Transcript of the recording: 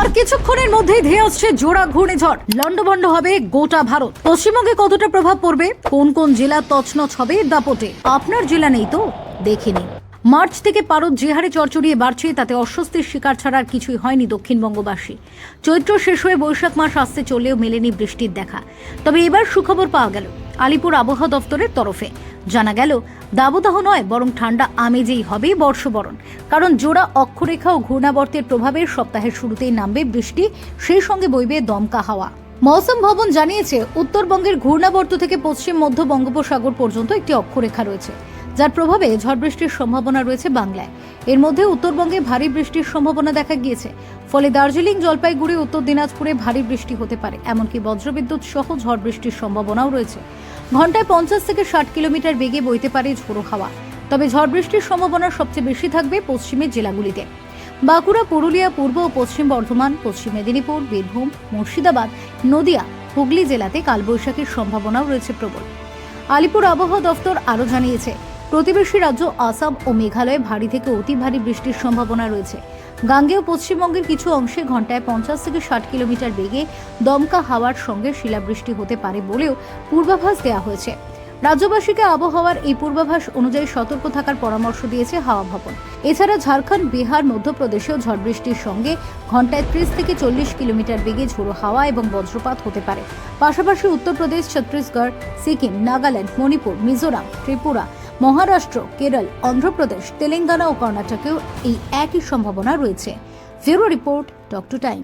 আর কিছুক্ষণের মধ্যেই ধেয়ে আসছে জোড়া ঘূর্ণিঝড়। লন্ডভন্ড হবে গোটা ভারত। পশ্চিমবঙ্গে কতটা প্রভাব পড়বে? কোন কোন জেলা তছনছ হবে দাপটে? আপনার জেলা নেই তো? দেখে নিন। মার্চ থেকে পারদ যে হারে চরচড়িয়ে বাড়ছে, তাতে অস্বস্তির শিকার ছাড়া আর কিছুই হয়নি দক্ষিণবঙ্গবাসী। চৈত্র শেষ হয়ে বৈশাখ মাস আসতে চললেও মেলেনি বৃষ্টির দেখা। তবে এবার সুখবর পাওয়া গেল। আলিপুর আবহাওয়া দফতরের তরফে। জানা গেল, দাবদাহ নয়, বরং ঠান্ডা আমেজেই হবে বর্ষবরণ। কারণ জোড়া অক্ষরেখা ও ঘূর্ণাবর্তের প্রভাবে সপ্তাহের শুরুতেই নামবে বৃষ্টি, সেই সঙ্গে বইবে দমকা হাওয়া। মৌসুম ভবন জানিয়েছে, উত্তরবঙ্গের ঘূর্ণাবর্ত থেকে পশ্চিম মধ্য বঙ্গোপসাগর পর্যন্ত একটি অক্ষরেখা রয়েছে। যার প্রভাবে ঝড় বৃষ্টির সম্ভাবনা রয়েছে বাংলায়। এর মধ্যে উত্তরবঙ্গে ভারী বৃষ্টির সম্ভাবনা দেখা গিয়েছে। ফলে দার্জিলিং, জলপাইগুড়ি, উত্তর দিনাজপুরে ভারী বৃষ্টি হতে পারে। এমনকি বজ্রবিদ্যুৎ সহ ঝড় বৃষ্টির সম্ভাবনাও রয়েছে। ঘন্টায় পঞ্চাশ থেকে ষাট কিলোমিটার বেগে বইতে পারে ঝোড়ো হাওয়া। তবে ঝড় বৃষ্টির সম্ভাবনা সবচেয়ে বেশি থাকবে পশ্চিমের জেলাগুলিতে। বাঁকুড়া, পুরুলিয়া, পূর্ব ও পশ্চিম বর্ধমান, পশ্চিম মেদিনীপুর, বীরভূম, মুর্শিদাবাদ, নদিয়া, হুগলি জেলাতে কালবৈশাখীর সম্ভাবনাও রয়েছে প্রবল। আলিপুর আবহাওয়া দফতর আরও জানিয়েছে প্রতিবেশী রাজ্য আসাম ও মেঘালয়ে ভারী থেকে অতি ভারী বৃষ্টির সম্ভাবনা রয়েছে। গাঙ্গেয় পশ্চিমবঙ্গের কিছু অংশে ঘন্টায় পঞ্চাশ থেকে ষাট কিলোমিটার বেগে দমকা হাওয়ার সঙ্গে শিলাবৃষ্টি হতে পারে বলেও পূর্বাভাস দেওয়া হয়েছে। রাজ্যবাসীকে আবহাওয়ার এই পূর্বাভাস অনুযায়ী সতর্ক থাকার পরামর্শ দিয়েছে হাওয়া ভবন। এছাড়া ঝাড়খণ্ড, বিহার, মধ্যপ্রদেশেও ঝড় বৃষ্টির সঙ্গে ঘন্টায় ত্রিশ থেকে চল্লিশ কিলোমিটার বেগে ঝোড়ো হাওয়া এবং বজ্রপাত হতে পারে। পাশাপাশি উত্তরপ্রদেশ, ছত্তিশগড়, সিকিম, নাগাল্যান্ড, মণিপুর, মিজোরাম, ত্রিপুরা মহারাষ্ট্র কেরল অন্ধ্রপ্রদেশ তেলেঙ্গানা ও কর্ণাটকেও এই একই সম্ভাবনা রয়েছে। ফেরো রিপোর্ট ডক্টর টাইম।